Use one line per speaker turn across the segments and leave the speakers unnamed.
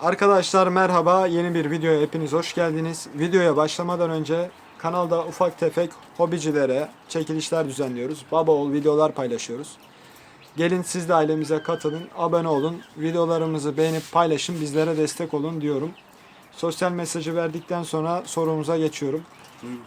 Arkadaşlar merhaba. Yeni bir videoya hepiniz hoş geldiniz. Videoya başlamadan önce kanalda ufak tefek hobicilere çekilişler düzenliyoruz. Baba ol videolar paylaşıyoruz. Gelin siz de ailemize katılın, abone olun, videolarımızı beğenip paylaşın, bizlere destek olun diyorum. Sosyal mesajı verdikten sonra sorumuza geçiyorum.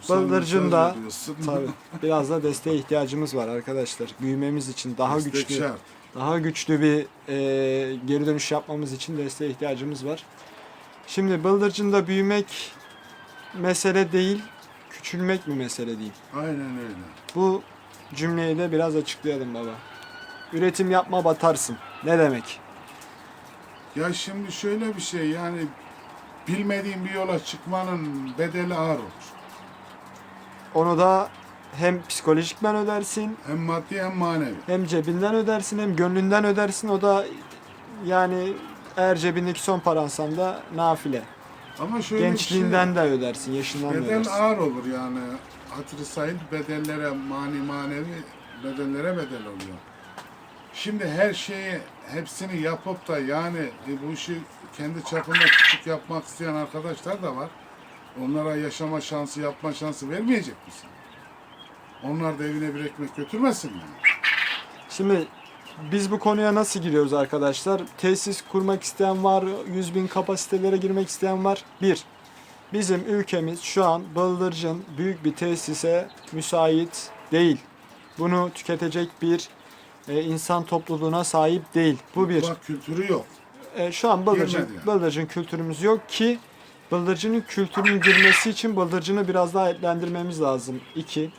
Bıldırcında tabii biraz da desteğe ihtiyacımız var arkadaşlar. Büyümemiz için daha
Destek
güçlü
şart.
daha güçlü bir e, geri dönüş yapmamız için desteğe ihtiyacımız var. Şimdi bıldırcında büyümek mesele değil, küçülmek mi mesele değil?
Aynen öyle.
Bu cümleyi de biraz açıklayalım baba. Üretim yapma batarsın. Ne demek?
Ya şimdi şöyle bir şey yani bilmediğin bir yola çıkmanın bedeli ağır olur.
Onu da hem psikolojikmen ödersin,
Hem maddi hem manevi.
hem cebinden ödersin, hem gönlünden ödersin. O da yani eğer cebindeki son paransan da nafile.
Ama şöyle
Gençliğinden
bir
de ödersin, yaşından
şey,
da
bedel
ödersin.
ağır olur yani. Hatırı sayın bedellere, mani manevi bedellere bedel oluyor. Şimdi her şeyi hepsini yapıp da yani e, bu işi kendi çapında küçük yapmak isteyen arkadaşlar da var. Onlara yaşama şansı, yapma şansı vermeyecek misin? Onlar da evine bir ekmek götürmesin mi?
Şimdi biz bu konuya nasıl giriyoruz arkadaşlar? Tesis kurmak isteyen var, 100 bin kapasitelere girmek isteyen var. Bir, bizim ülkemiz şu an bıldırcın büyük bir tesise müsait değil. Bunu tüketecek bir e, insan topluluğuna sahip değil. Bu bir.
Kültürü yok.
E, şu an bıldırcın,
Girmedi yani.
bıldırcın kültürümüz yok ki bıldırcının kültürünün girmesi için bıldırcını biraz daha etlendirmemiz lazım. İki,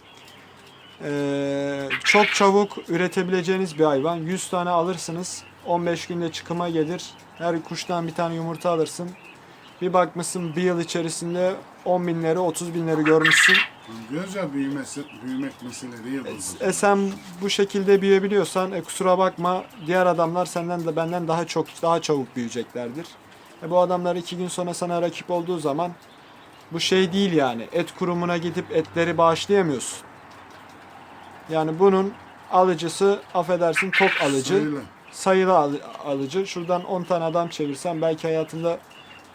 e, çok çabuk üretebileceğiniz bir hayvan. 100 tane alırsınız. 15 günde çıkıma gelir. Her kuştan bir tane yumurta alırsın. Bir bakmışsın bir yıl içerisinde 10 binleri 30 binleri görmüşsün.
Ya büyümesi, büyümek mesele değil. bu.
E sen bu şekilde büyüyebiliyorsan e, kusura bakma diğer adamlar senden de benden daha çok daha çabuk büyüyeceklerdir. E, bu adamlar iki gün sonra sana rakip olduğu zaman bu şey değil yani. Et kurumuna gidip etleri bağışlayamıyorsun. Yani bunun alıcısı affedersin tok alıcı,
Sayılı.
sayılı al- alıcı. Şuradan 10 tane adam çevirsen belki hayatında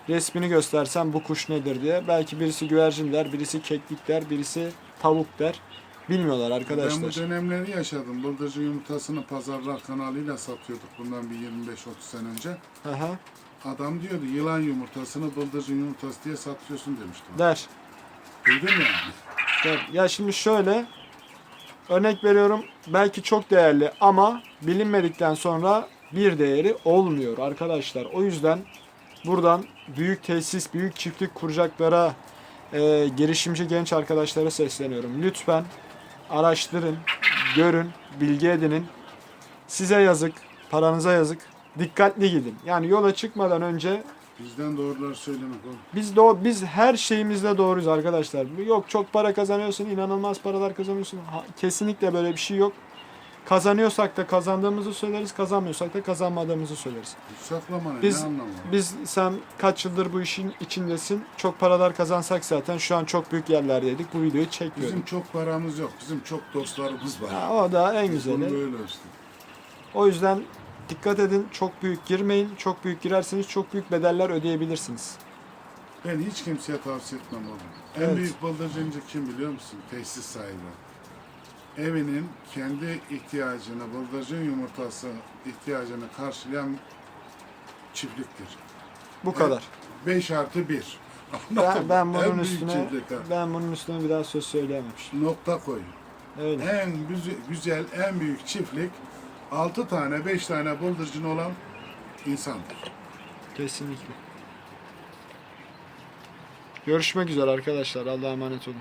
resmini göstersen bu kuş nedir diye. Belki birisi güvercin der, birisi keklik der, birisi tavuk der. Bilmiyorlar arkadaşlar.
Ben bu dönemleri yaşadım. Bıldırcın yumurtasını pazarlar kanalıyla satıyorduk bundan bir 25-30 sene önce.
Aha,
Adam diyordu yılan yumurtasını bıldırcın yumurtası diye satıyorsun demişti.
der.
Duydun mu yani?
der. Ya şimdi şöyle örnek veriyorum belki çok değerli ama bilinmedikten sonra bir değeri olmuyor arkadaşlar. O yüzden buradan büyük tesis, büyük çiftlik kuracaklara e, girişimci genç arkadaşlara sesleniyorum. Lütfen araştırın, görün, bilgi edinin. Size yazık, paranıza yazık. Dikkatli gidin. Yani yola çıkmadan önce
Bizden doğruları söylemek oğlum.
biz de biz her şeyimizde doğruyuz arkadaşlar. Yok çok para kazanıyorsun, inanılmaz paralar kazanıyorsun. Ha, kesinlikle böyle bir şey yok. Kazanıyorsak da kazandığımızı söyleriz, kazanmıyorsak da kazanmadığımızı söyleriz.
Bu saklamanın
Biz-
ne anlamı var?
Biz sen kaç yıldır bu işin içindesin? Çok paralar kazansak zaten şu an çok büyük yerlerdeydik. Bu videoyu çekmiyorduk.
Bizim çok paramız yok. Bizim çok dostlarımız var.
Ha, o da en
Biz bunu
güzeli.
böyle ölçtük.
O yüzden dikkat edin. Çok büyük girmeyin. Çok büyük girerseniz çok büyük bedeller ödeyebilirsiniz.
Ben hiç kimseye tavsiye etmem oğlum. En
Evet.
büyük bıldırcıncı kim biliyor musun? Tesis sahibi. Evinin kendi ihtiyacını, bıldırcın yumurtası ihtiyacını karşılayan çiftliktir.
Bu kadar.
5 artı 1.
Ben, ben bunun üstüne ben bunun üstüne bir daha söz söyleyememiştim.
Nokta koy.
Öyle.
En güzel, güzel, en büyük çiftlik 6 tane, 5 tane bıldırcın olan insandır.
Kesinlikle. Görüşmek üzere arkadaşlar. Allah'a emanet olun.